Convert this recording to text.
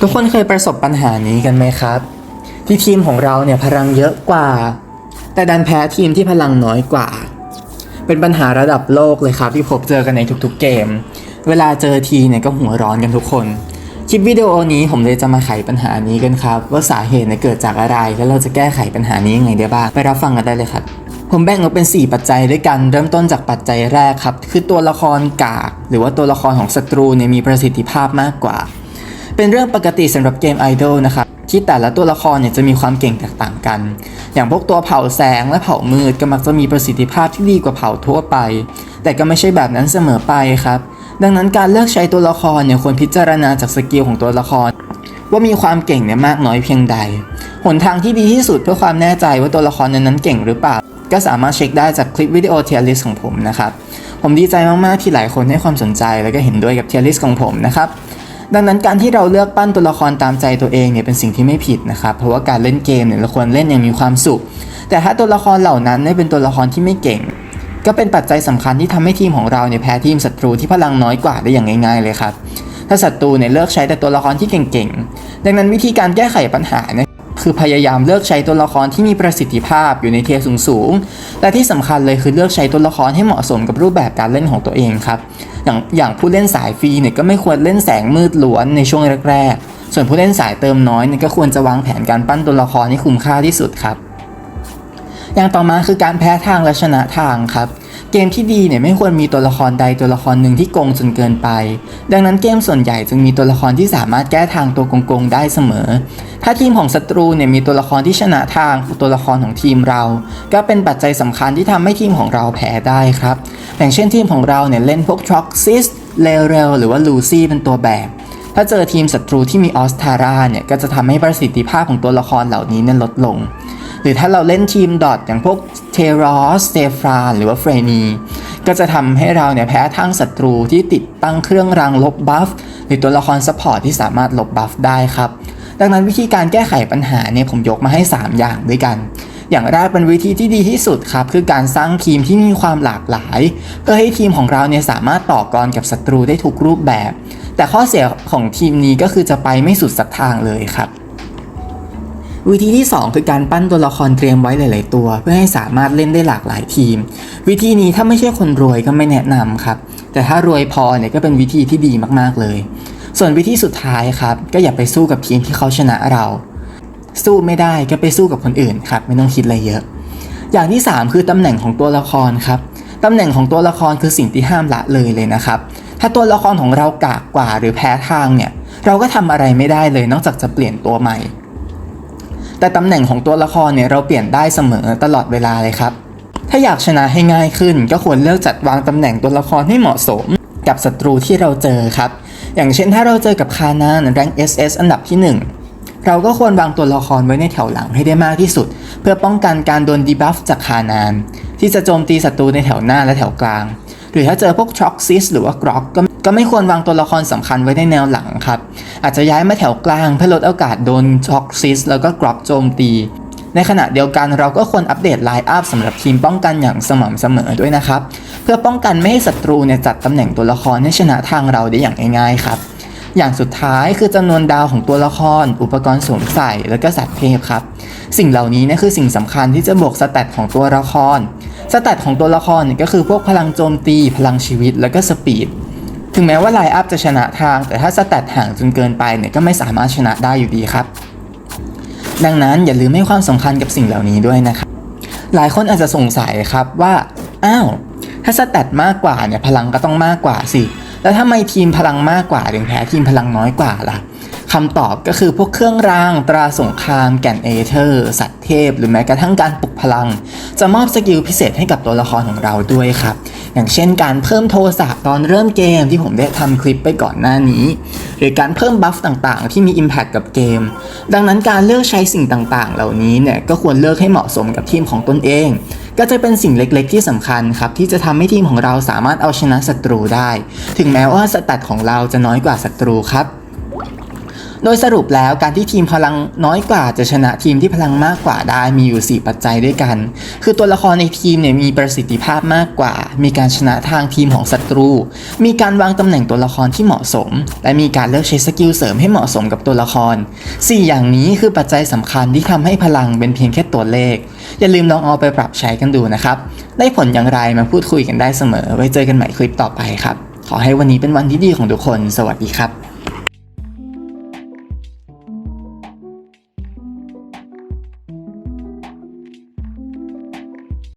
ทุกคนเคยประสบปัญหานี้กันไหมครับ ที่ทีมของเราเนี่ยพลังเยอะกว่า แต่ดันแพ้ทีมที่พลังน้อยกว่า เป็นปัญหาระดับโลกเลยครับที่พบเจอกันในทุกๆเกม เวลาเจอทีเนี่ยก็หัวร้อนกันทุกคน คลิปวิดีโอนี้ผมเลยจะมาไขปัญหานี้กันครับ ว่าสาเหตุเนี่ยเกิดจากอะไรแล้วเราจะแก้ไขปัญหานี้ยังไงได้บ้างไปรับฟังกันได้เลยครับผมแบ่งออกเป็น 4 ปัจจัยด้วยกัน เริ่มต้นจากปัจจัยแรกครับ คือตัวละครกาก หรือว่าตัวละครของศัตรูเนี่ยมีประสิทธิภาพมากกว่า เป็นเรื่องปกติสำหรับเกมไอดอลนะครับที่แต่ละตัวละครเนี่ยจะมีความเก่งแตกต่างกัน อย่างพวกตัวเผาแสงและเผามืดก็มักจะมีประสิทธิภาพที่ดีกว่าเผาทั่วไป แต่ก็ไม่ใช่แบบนั้นเสมอไปครับ ดังนั้นการเลือกใช้ตัวละครเนี่ยควรพิจารณาจากสกิลของตัวละคร ว่ามีความเก่งเนี่ยมากน้อยเพียงใด หนทางที่ดีที่สุดเพื่อความแน่ใจว่าตัวละครนั้นเก่งหรือเปล่า ก็สามารถเช็คได้จากคลิปวิดีโอเทียร์ลิสของผมนะครับ ผมดีใจมากๆที่หลายคนให้ความสนใจ แล้วก็เห็นด้วยกับเทียร์ลิสของผมนะครับ ดังนั้นการที่เราเลือกปั้นตัวละครตามใจตัวเองเนี่ยเป็นสิ่งที่ไม่ผิดนะครับ เพราะว่าการเล่นเกมเนี่ยเราควรเล่นอย่างมีความสุข แต่ถ้าตัวละครเหล่านั้นได้เป็นตัวละครที่ไม่เก่ง ก็เป็นปัจจัยสำคัญที่ทำให้ทีมของเราเนี่ยแพ้ทีมศัตรูที่พลังน้อยกว่าได้อย่างง่าย ๆ เลยครับ ถ้าศัตรูเนี่ยเลือกใช้แต่ตัวละครที่เก่งๆ ดังนั้นวิธีการแก้ไขปัญหาเนี่ย คือพยายามเลือกใช้ตัวละครที่มีประสิทธิภาพอยู่ในเทียร์สูงๆ และที่สำคัญเลยคือเลือกใช้ตัวละครให้เหมาะสมกับรูปแบบการเล่นของตัวเองครับ อย่างอย่างผู้เล่นสายฟรีเนี่ยก็ไม่ควรเล่นแสงมืดล้วนในช่วงแรกๆ ส่วนผู้เล่นสายเติมน้อยเนี่ยก็ควรจะวางแผนการปั้นตัวละครให้คุ้มค่าที่สุดครับ อย่างต่อมาคือการแพ้ทางและชนะทางครับ เกมที่ดีเนี่ยไม่ควรมีตัวละครใดตัวละครหนึ่งที่โกงจนเกินไป ดังนั้นเกมส่วนใหญ่จึงมีตัวละครที่สามารถแก้ทางตัวโกงๆได้เสมอ ถ้าทีมของศัตรูเนี่ยมีตัวละครที่ชนะทางตัวละครของทีมเรา ก็เป็นปัจจัยสำคัญที่ทำให้ทีมของเราแพ้ได้ครับอย่างเช่นทีมของเราเนี่ยเล่นพวกทร็อกซิสเลเรลหรือว่าลูซี่เป็นตัวแบบถ้าเจอทีมศัตรูที่มีออสทาร่าเนี่ยก็จะทำให้ประสิทธิภาพของตัวละครเหล่านี้เนี่ยลดลง หรือถ้าเราเล่นทีมดอทอย่างพวก เทรอสเตฟรานหรือว่าเฟรนี ก็จะทำให้เราเนี่ยแพ้ทางศัตรูที่ติดตั้งเครื่องรางลบบัฟหรือตัวละครซัพพอร์ตที่สามารถลบบัฟได้ครับ ดังนั้นวิธีการแก้ไขปัญหาเนี่ยผมยกมาให้ 3 อย่างด้วยกัน อย่างแรกเป็นวิธีที่ดีที่สุดครับ คือการสร้างทีมที่มีความหลากหลาย เพื่อให้ทีมของเราเนี่ยสามารถต่อกรกับศัตรูได้ทุกรูปแบบ แต่ข้อเสียของทีมนี้ก็คือจะไปไม่สุดสักทางเลยครับ วิธีที่ 2 คือการปั้นตัวละครเตรียมไว้หลาย ๆ ตัว เพื่อให้สามารถเล่นได้หลากหลายทีม วิธีนี้ถ้าไม่ใช่คนรวยก็ไม่แนะนำครับ แต่ถ้ารวยพอเนี่ยก็เป็นวิธีที่ดีมากๆเลย ส่วนวิธีสุดท้ายครับก็อย่าไปสู้กับทีมที่เขาชนะเรา สู้ไม่ได้ก็ไปสู้กับคนอื่นครับไม่ต้องคิดอะไรเยอะ อย่างที่ 3 คือตำแหน่งของตัวละครครับตำแหน่งของตัวละครคือสิ่งที่ห้ามละเลยเลยนะครับ ถ้าตัวละครของเรากากกว่าหรือแพ้ทางเนี่ย เราก็ทำอะไรไม่ได้เลยนอกจากจะเปลี่ยนตัวใหม่ แต่ตำแหน่งของตัวละครเนี่ยเราเปลี่ยนได้เสมอตลอดเวลาเลยครับ ถ้าอยากชนะให้ง่ายขึ้น ก็ควรเลือกจัดวางตำแหน่งตัวละครให้เหมาะสม กับศัตรูที่เราเจอครับ อย่างเช่นถ้าเราเจอกับคานานแรง SS อันดับที่ 1 เราก็ควรวางตัวละครไว้ในแถวหลังให้ได้มากที่สุด เพื่อป้องกันการโดนดีบัฟจากคานาน ที่จะโจมตีศัตรูในแถวหน้าและแถวกลาง หรือถ้าเจอพวกทร็อกซิสหรือว่ากรอกก็ ก็ไม่ควรวางตัวละครสำคัญไว้ในแนวหลังครับ อาจจะย้ายมาแถวกลางเพื่อลดโอกาสโดนท็อกซิสแล้วก็กรอกโจมตี ในขณะเดียวกันเราก็ควรอัปเดตไลน์อัพสำหรับทีมป้องกันอย่างสม่ำเสมอด้วยนะครับ เพื่อป้องกันไม่ให้ศัตรูเนี่ยจัดตำแหน่งตัวละครให้ชนะทางเราได้อย่างง่ายๆครับอย่างสุดท้ายคือจำนวนดาวของตัวละคร อุปกรณ์สวมใส่ แล้วก็สัตว์เทพครับ สิ่งเหล่านี้นี่คือสิ่งสำคัญที่จะบวกสแตทของตัวละคร สแตทของตัวละครก็คือพวกพลังโจมตี พลังชีวิต แล้วก็สปีด ถึงแม้ว่าไลน์อัพจะชนะทาง แต่ถ้าสแตทห่างจนเกินไปเนี่ยก็ไม่สามารถชนะได้อยู่ดีครับ ดังนั้นอย่าลืมให้ความสำคัญกับสิ่งเหล่านี้ด้วยนะครับ หลายคนอาจจะสงสัยครับว่า อ้าว ถ้าสแตทมากกว่าเนี่ยพลังก็ต้องมากกว่าสิ แล้วทำไมทีมพลังมากกว่าถึงแพ้ทีมพลังน้อยกว่าล่ะคำตอบก็คือพวกเครื่องรางตราสงครามแก่นเอเธอร์ สัตว์เทพ หรือแม้กระทั่งการปลุกพลัง จะมอบสกิลพิเศษให้กับตัวละครของเราด้วยครับ อย่างเช่นการเพิ่มโทสะตอนเริ่มเกมที่ผมได้ทำคลิปไปก่อนหน้านี้ หรือการเพิ่มบัฟต่างๆ ที่มี Impact กับเกม ดังนั้นการเลือกใช้สิ่งต่างๆ เหล่านี้เนี่ยก็ควรเลือกให้เหมาะสมกับทีมของตนเอง ก็จะเป็นสิ่งเล็กๆ ที่สำคัญครับที่จะทำให้ทีมของเราสามารถเอาชนะศัตรูได้ ถึงแม้ว่าสแตทของเราจะน้อยกว่าศัตรูครับ โดยสรุปแล้วการที่ทีมพลังน้อยกว่าจะชนะทีมที่พลังมากกว่าได้มีอยู่ 4 ปัจจัยด้วยกัน คือตัวละครในทีมเนี่ยมีประสิทธิภาพมากกว่า มีการชนะทางทีมของศัตรู มีการวางตำแหน่งตัวละครที่เหมาะสม และมีการเลือกใช้สกิลเสริมให้เหมาะสมกับตัวละคร 4 อย่างนี้คือปัจจัยสำคัญที่ทำให้พลังเป็นเพียงแค่ตัวเลข อย่าลืมลองเอาไปปรับใช้กันดูนะครับ ได้ผลอย่างไรมาพูดคุยกันได้เสมอ ไว้เจอกันใหม่คลิปต่อไปครับ ขอให้วันนี้เป็นวันที่ดีของทุกคน สวัสดีครับ